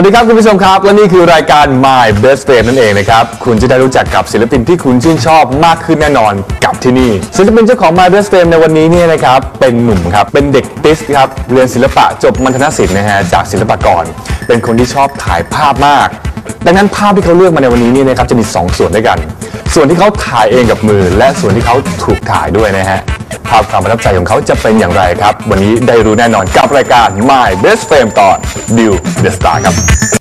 วัสดีครับคุณผู้ชมครับ และนี่คือรายการ My Best Friend นั่นเองนะครับ คุณจะได้รู้จักกับศิลปินที่คุณชื่นชอบมากขึ้นแน่นอนกับที่นี่ ศิลปินเจ้าของ My Best Friend ในวันนี้เนี่ยนะครับ เป็นหนุ่มครับ เป็นเด็กติสครับ เรียนศิลปะจบมัณฑนศิลป์นะฮะจากศิลปากร เป็นคนที่ชอบถ่ายภาพมาก ดังนั้นภาพที่เขาเลือกมาในวันนี้เนี่ยนะครับจะมี 2 ส่วนด้วยกัน ส่วนที่เขาถ่ายเองกับมือ และส่วนที่เขาถูกถ่ายด้วยนะฮะ ภาพความประทับใจของเขาจะเป็นอย่างไรครับ วันนี้ได้รู้แน่นอนกับรายการ My Best Frame ตอน Build the Star ครับ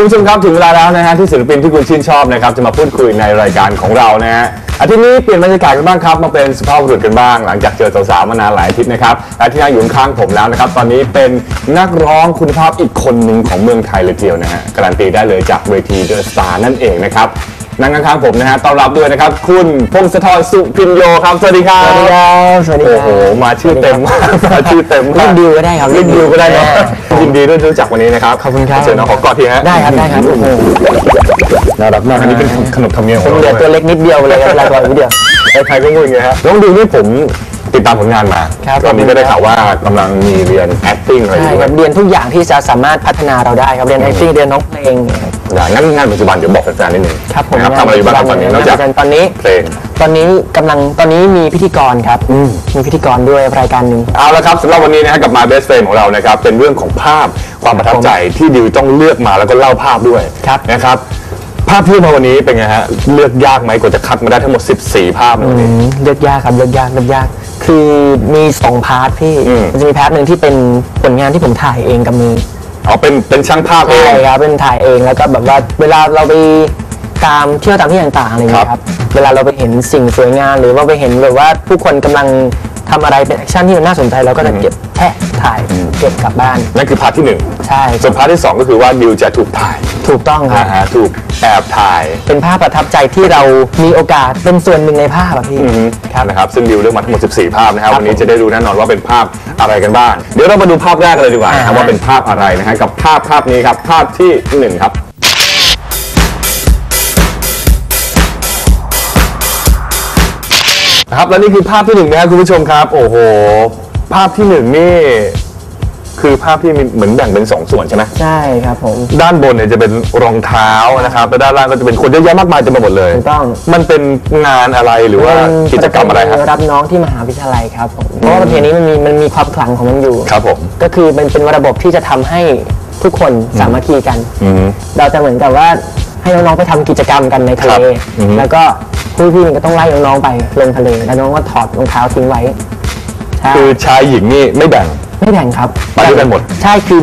คุณผู้ชมครับถึงเวลาแล้วนะฮะที่ศิลปินที่คุณชื่นชอบนะครับจะมาพูดคุยในรายการของเรานะฮะอาทิตย์นี้เปลี่ยนบรรยากาศกันบ้างครับมาเป็นสุภาพบุรุษกันบ้าง หลังจากเจอสาวๆมานานหลายอาทิตย์นะครับและที่นั่งอยู่ข้างผมแล้วนะครับตอนนี้เป็นนักร้องคุณภาพอีกคนหนึ่งของเมืองไทยเลยทีเดียวนะฮะการันตีได้เลยจากเวทีเดอะสตาร์นั่นเองนะครับ นั่งข้างๆผมนะฮะต้อนรับด้วยนะครับ คุณพงศธรสุพินโยครับ สวัสดีครับ สวัสดีครับสวัสดีครับ โอ้โห มาชื่อเต็มมากมาชื่อเต็มมากเรียกดิวก็ได้ครับเรียกดิวก็ได้เนอะอ่ายินดีด้วยที่รู้จักวันนี้นะครับขอบคุณครับเชิญน้องขอกอดทีฮะได้ครับได้ครับโอ้โหน่ารักมากอันนี้เป็นขนบธรรมเนียมขผองมเราเหลือตัวเล็กนิดเดียวเลยครับเวลาตัวนิดเดียวใครๆก็งูอย่างเงี้ยฮะน้องดิวนี่ผมติดตามผลงานมาครับตอนนี้ก็ได้ข่าวว่ากำลังมีเรียน acting อะไรอใช่ยู่คด้วรัยบเรียนทุกอย่างที่จะสามารถพัฒนาเราได้ครับ เรียน acting เรียนน้องเพลง อย่างนั้นงานปัจจุบันเดี๋ยวบอกแฟนๆนิดนึงครับผมนะทำอะไรอยู่บ้างครับตอนนี้นอกจากตอนนี้เพลงตอนนี้กำลังตอนนี้มีพิธีกรครับมีพิธีกรด้วยรายการหนึ่งเอาละครับสำหรับวันนี้นะฮะกับ My Best Friend ของเรานะครับเป็นเรื่องของภาพความประทับใจที่ดิวต้องเลือกมาแล้วก็เล่าภาพด้วยครับนะครับภาพที่มาวันนี้เป็นไงฮะเลือกยากไหมกว่าจะคัดมาได้ทั้งหมด 14 ภาพในวันนี้เลือกยากครับเลือกยากเลือกยาก คือมีสองพาร์ทพี่อืมมันจะมีพาร์ทหนึ่งที่เป็นผลงานที่ผมถ่ายเองกับมือ อ๋อเป็นเป็นช่างภาพเอใช่ง ครับเป็นถ่ายเองแล้วก็แบบว่าเวลาเราไปตามเที่ยวตามที่ต่างๆอะไรอย่างเงี้ยคครัรับ บ เวลาเราไปเห็นสิ่งสวยงามหรือว่าไปเห็นแบบว่าผู้คนกำลัง ทำอะไรเป็นแอคชั่นที่มันน่าสนใจเราก็จะเก็บแค่ถ่ายเก็บกลับบ้าน นั่นคือพาร์ทที่หนึ่งใช่ ส่วนพาร์ทที่สองก็คือว่าดิวจะถูกถ่ายถูกต้องครับนะฮะถูกแอบถ่ายเป็นภาพประทับใจที่เรามีโอกาสเป็นส่วนหนึ่งในภาพอะพี่ครับ นะครับซึ่งดิวเลือกมาทั้งหมด 14 ภาพนะครับครับวันนี้จะได้รู้แน่นอนว่าเป็นภาพอะไรกันบ้าง เดี๋ยวเรามาดูภาพแรกกันเลยดีกว่านะครับอ่าว่าเป็นภาพอะไรนะฮะกับภาพภาพนี้ครับภาพที่หนึ่งครับ ครับและนี่คือภาพที่หนึ่งนะครับคุณผู้ชมครับ โอ้โห ภาพที่หนึ่งนี่ คือภาพที่มีเหมือนแบ่งเป็นสองส่วนใช่ไหมใช่ครับผม ด้านบนเนี่ยจะเป็นรองเท้านะครับแล้วด้านล่างก็จะเป็นคนเยอะแยะมากมายเต็มไปหมดเลยถูกต้อง มันเป็นงานอะไรหรือว่ากิจกรรมอะไรครับรับน้องที่มหาวิทยาลัยครับผมเพราะว่าประเพณีมันมีมันมีความขลังของมันอยู่ ครับผม ก็คือมันเป็นระบบที่จะทำให้ทุกคนสามัคคีกัน อืม เราจะเหมือนกับว่าให้น้องๆไปทำกิจกรรมกันในทะเล ครับอือฮึแล้วก็ พี่ๆก็ต้องไล่น้องๆไปลงทะเลแล้วน้องก็ถอดรองเท้าทิ้งไว้ใช่คือชายหญิงนี่ไม่แบ่ง ไม่แบ่งครับไปด้วยกันหมด ใช่คือ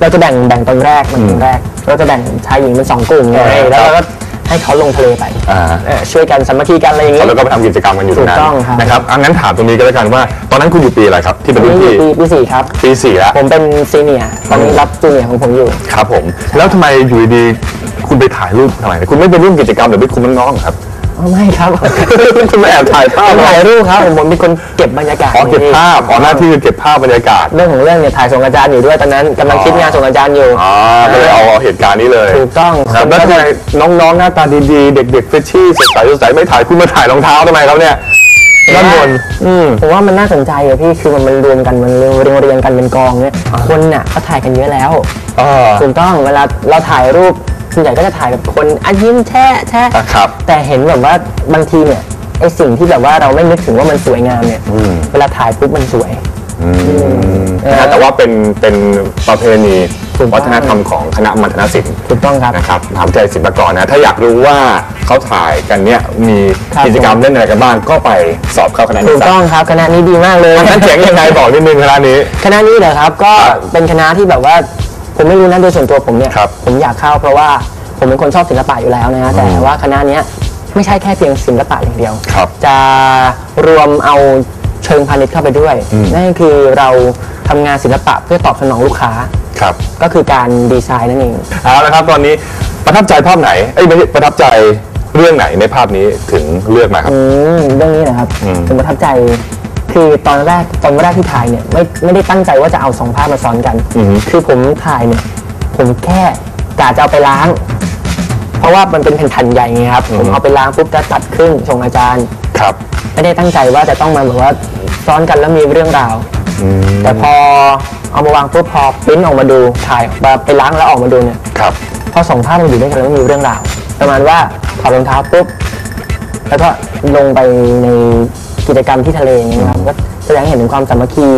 เราจะแบ่งแบ่งตอนแรกมันตอนแรก เราจะแบ่งชายหญิงเป็นสองกลุ่มไงอ่าแล้วเราก็ให้เขาลงทะเลไปอ่า เออช่วยกันสามัคคีกันอะไรอย่างเงี้ย แล้วก็ไปทำกิจกรรมกันอยู่ตรงนั้นถูกต้องครับ นะครับอันนั้นถามตรงนี้ก็แล้วกันว่า ตอนนั้นคุณอยู่ปีอะไรครับ ที่เป็นรุ่นนี่พี่ปีปีสี่ครับ ปีสี่แล้ว ผมเป็นซีเนียร์ตอนนี้รับจูเนียร์ของผมอยู่ ครับผม แล้วทำไมอยู่ดีๆคุณไปถ่ายรูปทำไมคุณไม่ไปร่วมกิจกรรมหรือไปคุมน้องๆเหรอครับ อ๋อไม่ครับ คุณมาแอบถ่ายภาพผมเหรอถ่ายรูปครับผมผมเป็นคนเก็บบรรยากาศอ๋อเก็บภาพอ๋อหน้าที่คือเก็บภาพบรรยากาศ เรื่องของเรื่องเนี่ยถ่ายส่งอาจารย์อยู่ด้วยตอนนั้นกำลังคิดงานส่งอาจารย์อยู่อ๋อก็เลยเอาเอาเหตุการณ์นี้เลยถูกต้องครับแล้วทำไมน้องๆหน้าตาดีๆ เด็กๆเฟรชชี่สดใสสดใสไม่ถ่ายคุณมาถ่ายรองเท้าทำไมครับเนี่ยด้านบนอืมผมว่ามันน่าสนใจอะพี่คือมันมันรวมกันมันเรียงเรียงเรียงกันเป็นกองเนี่ยคนน่ะก็ถ่ายกันเยอะแล้วอ่าถูกต้องเวลาเราถ่ายรูป ส่วนใหญ่ก็จะถ่ายกับคนอะยิ้มแช่แช่อะครับแต่เห็นแบบว่าบางทีเนี่ยไอสิ่งที่แบบว่าเราไม่นึกถึงว่ามันสวยงามเนี่ยเวลาถ่ายปุ๊บมันสวยนะฮะแต่ว่าเป็นเป็นประเพณีถูกต้องวัฒนธรรมของคณะมัธนศิลป์ถูกต้องครับนะครับมหาวิทยาลัยศิลปากรนะถ้าอยากรู้ว่าเขาถ่ายกันเนี่ยมีครับกิจกรรมเล่นอะไรกันบ้างก็ไปสอบเข้าคณะนิถูสกสัต้องครับคณะนี้ดีมากเลยนั้นเจ๋งยังไงบอกนิดนึงคณะนี้ คณะนี้เหรอครับก็ครับเป็นคณะที่แบบว่า ผมไม่รู้นะโดยส่วนตัวผมเนี่ยครับผมอยากเข้าเพราะว่าผมเป็นคนชอบศิลปะอยู่แล้วนะฮะแต่ว่าคณะเนี้ยไม่ใช่แค่เพียงศิลปะอย่างเดียว ครับ จะรวมเอาเชิงพาณิชย์เข้าไปด้วยนั่นก็คือเราทำงานศิลปะเพื่อตอบสนองลูกค้า ครับ ก็คือการดีไซน์นั่นเอง เอาละครับตอนนี้ประทับใจภาพไหนเอ้ยไม่ใช่ประทับใจเรื่องไหนในภาพนี้ถึงเลือกมาครับ อืมเรื่องนี้นะครับอืม ผมประทับใจ คือตอนแรกตอนแรกที่ถ่ายเนี่ยไม่ไม่ได้ตั้งใจว่าจะเอาสองภาพมาซ้อนกันคือผมถ่ายเนี่ยผมแค่กะจะเอาไปล้างพเพราะว่ามันเป็นแผ่นๆใหญ่ไงครับผมเอาไปล้างปุ๊บจะตัดครึ่งส่งอาจารย์ ครับ ไม่ได้ตั้งใจว่าจะต้องมาแบบว่าซ้อนกันแล้วมีเรื่องราว แต่พอเอามาวางปุ๊บพอปริ้นออกมาดูถ่ายมาไปล้างแล้วออกมาดูเนี่ยครับ พอสองภาพมันอยู่ด้วยกันแล้วมันมีเรื่องราว ประมาณว่าถอดรองเท้าปุ๊บแล้วก็ลงไปใน กิจกรรมที่ทะเลอย่างเงี้ยครับก็แสดงให้เห็นถึงความสามัคคี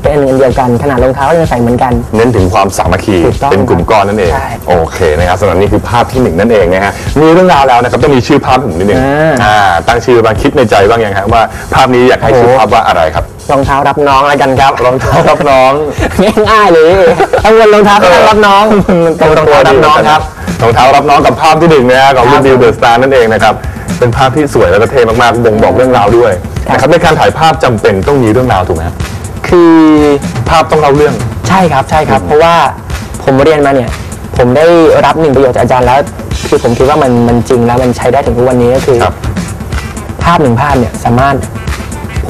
เป็นอันหนึ่งอันเดียวกันขนาดรองเท้าก็ยังใส่เหมือนกัน เน้นถึงความสามัคคีถูกต้องเป็นกลุ่มก้อนนั่นเอง ใช่โอเคนะครับสำหรับนี่คือภาพที่หนึ่งนั่นเองนะฮะมีเรื่องราวแล้วนะครับต้องมีชื่อภาพผมนิดนึงอ่า อ่าตั้งชื่อบ้างคิดในใจบ้างยังฮะว่าภาพนี้อยากให้ชื่อโอ้ภาพว่าอะไรครับรองเท้ารับน้องแล้วกันครับรองเท้ารับน้อง ง่ายๆเลยทั้งวันรองเท้าก็ต้องรับน้องเป็นรองเท้ารับน้องครับ รองเท้ารับน้องกับภาพที่หนึ่งนะฮะของครัคุณบดิวเดอะสตาร์นั่นเองนะครับ เป็นภาพที่สวยแล้วก็เท่มากๆบ่งบอกเรื่องราวด้วยครับ นะครับในการถ่ายภาพจำเป็นต้องมีเรื่องราวถูกไหมฮะคือภาพต้องเล่าเรื่อง ใช่ครับใช่ครับ เพราะว่าผมเรียนมาเนี่ย ผมได้รับหนึ่งประโยชน์จากอาจารย์แล้ว คือผมคิดว่ามันมันจริงแล้วมันใช้ได้ถึงทุกวันนี้ก็คือ ครับ ภาพหนึ่งภาพเนี่ยสามารถ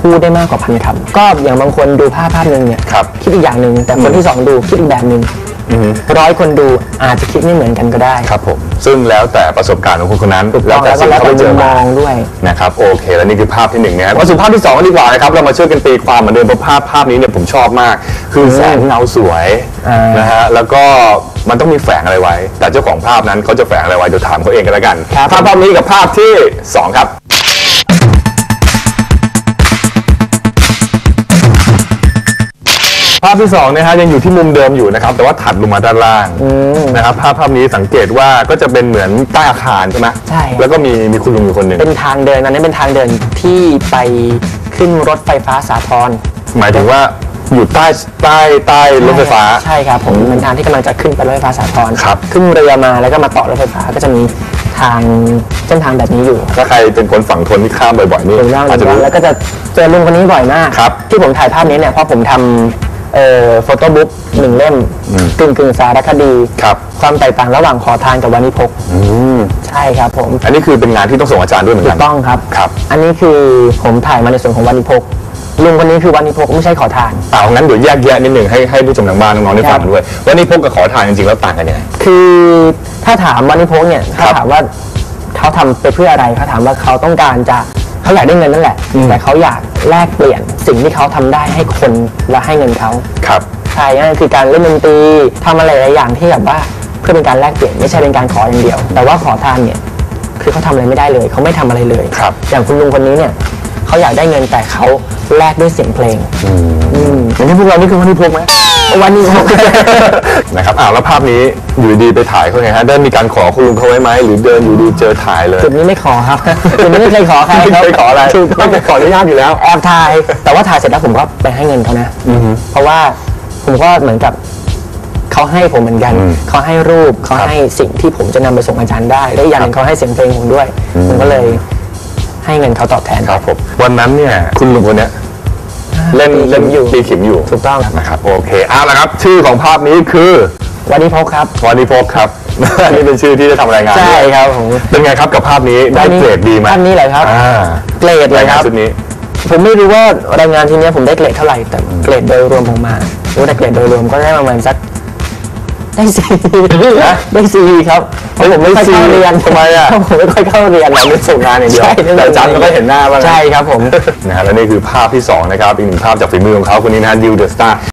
พูดได้มากกว่าพันคำก็อย่างบางคนดูภาพภาพหนึ่งเนี่ยครับ คิดอีกอย่างหนึ่งแต่คนที่สองดูคิดอีกแบบหนึ่ง ร้อยคนดูอาจจะคิดไม่เหมือนกันก็ได้ ครับผม ซึ่งแล้วแต่ประสบการณ์ของคนคนนั้น แล้วแต่ก็สิ่งแล้วที่เขาแต่ไปเจมุอมมมาองด้วยนะครับโอเค แล้วนี่คือภาพที่หนึ่งนะครับมาสู่ภาพที่สองกันดีกว่านะครับเรามาช่วยกันตีความเหมือนเดิมเพราะภาพภาพนี้เนี่ยผมชอบมาก คือแสงเงาสวยอ่านนะฮะแล้วก็มันต้องมีแฝงอะไรไว้ แต่เจ้าของภาพนั้นเขาจะแฝงอะไรไว้เดี๋ยวถามเขาเองกันแล้วกันครับภาพภาพนี้กับภาพที่สองครับ ภาพที่สองนะฮะยังอยู่ที่มุมเดิมอยู่นะครับ แต่ว่าถัดลงมาด้านล่างนะครับภาพภาพนี้สังเกตว่าก็จะเป็นเหมือนใต้อาคารใช่ไหมใช่ครับแล้วก็มีมีคุณลุงอยู่คนหนึ่งเป็นทางเดินอันนี้เป็นทางเดินที่ไปขึ้นรถไฟฟ้าสาทรหมายถึงว่าอยู่ใต้ใต้ใต้รถไฟฟ้า ใช่ครับผมเป็นทางที่กำลังจะขึ้นไปรถไฟฟ้าสาทรครับขึ้นเรือมาแล้วก็มาต่อรถไฟฟ้าก็จะมีทางเส้นทางแบบนี้อยู่ถ้าใครเป็นคนฝั่งทนที่ข้ามบ่อยๆนี่ถึงย่างอาจจะรู้แล้วก็จะเจอลุงคนนี้บ่อยมากครับที่ผมถ่ายภาพนี้เนี่ยเพราะผมทำเอ่อ โฟโต้บุ๊กหนึ่งเล่มกึ่งกึ่งๆสารคดี ครับ ความแตกต่างระหว่างขอทานกับวานิพกอืมใช่ครับผมอันนี้คือเป็นงานที่ต้องส่งอาจารย์ด้วยเหมือนถูกันกต้องครับ ครับ อันนี้คือผมถ่ายมาในส่วนของวานิพกลุงคนนี้คือวานิพกไม่ใช่ขอทาน เอางั้นเดี๋ยวแยกแยะนิดหนึ่งให้ให้ผู้ชมทางบ้านน้องๆได้ฟังด้วยว่านี่พกกับขอทานจริงๆแล้วต่างกันยังไง คือถ้าถามวานิพกเนี่ยครัถ้าบถามว่าเขาทำไปเพื่ออะไรเขาถามว่าเขาต้องการจะ เขาอยากได้เงินนั่นแหละแต่เขาอยากแลกเปลี่ยนสิ่งที่เขาทำได้ให้คนและให้เงินเขาครับ ใช่นั่นคือการเล่นดนตรีทำอะไรหลายอย่างที่แบบว่าเพื่อเป็นการแลกเปลี่ยนไม่ใช่เป็นการขออย่างเดียว แต่ว่าขอทานเนี่ยคือเขาทำอะไรไม่ได้เลย เขาไม่ทำอะไรเลยครับ อย่างคุณลุงคนนี้เนี่ยเขาอยากได้เงินแต่เขาแลกด้วยเสียงเพลงอย่างที่พวกเรานี่คือวันนี้พกไหม วันนี้นะครับอ้าวแล้วภาพนี้อยู่ดีๆไปถ่ายเขาไงฮะได้มีการขอคุณลุงเขาไว้ไหมหรือเดินอยู่ดีเจอถ่ายเลยจุดนี้ไม่ขอครับจุดนี้ไม่เคยขอใครไม่ครับเคยขออะไรถูกต้ไม่องเคยขออนุญาตอยู่แล้วแอบถ่าย แต่ว่าถ่ายเสร็จแล้วผมก็ไปให้เงินเขานะเพราะว่าผมก็เหมือนกับเขาให้ผมเหมือนกันเขาให้รูปเขาให้สิ่งที่ผมจะนำไปส่งอาจารย์ได้และอีกอย่างหนึงเขาให้เสียงเพลงผมด้วยผมก็เลยให้เงินเขาตอบแทนครับผมวันนั้นเนี่ยคุณลุงคนเนี้ย เล่นตีขิมเล่นอยู่ตีขิมอยู่ถูกต้องนะครับโอเคเอาละครับ ชื่อของภาพนี้คือวันนี้พกครับวันนี้พกครับอันนี้เป็นชื่อที่จะทำรายงานใช่ด้วยครับผมเป็นไงครับกับภาพนี้ได้เกรดดีไหมภาพนี้เหรอครับอ่าเกรดเลรายยงาคนรับชุดนี้ ผมไม่รู้ว่ารายงานทีเนี้ยผมได้เกรดเท่าไหร่แต่เกรดโดยรวมผมมารู้แต่เกรดโดยรวมก็ได้ประมาณสัก ได้สี่ได้สี่ครับเพราะผมไม่ค่อยเข้าเรียนทำไมอะเพราผมไม่ค่อยเข้าเรียนเราไม่ส่งงานอย่างเดียวใช่แต่อาจารย์ก็เห็นหน้าบ้างนะใช่ครับผมนะฮะและนี่คือภาพที่2นะครับอีกหนึ่งภาพจากฝีมือของเขาคนนี้นะฮะดิวเดอะสตาร์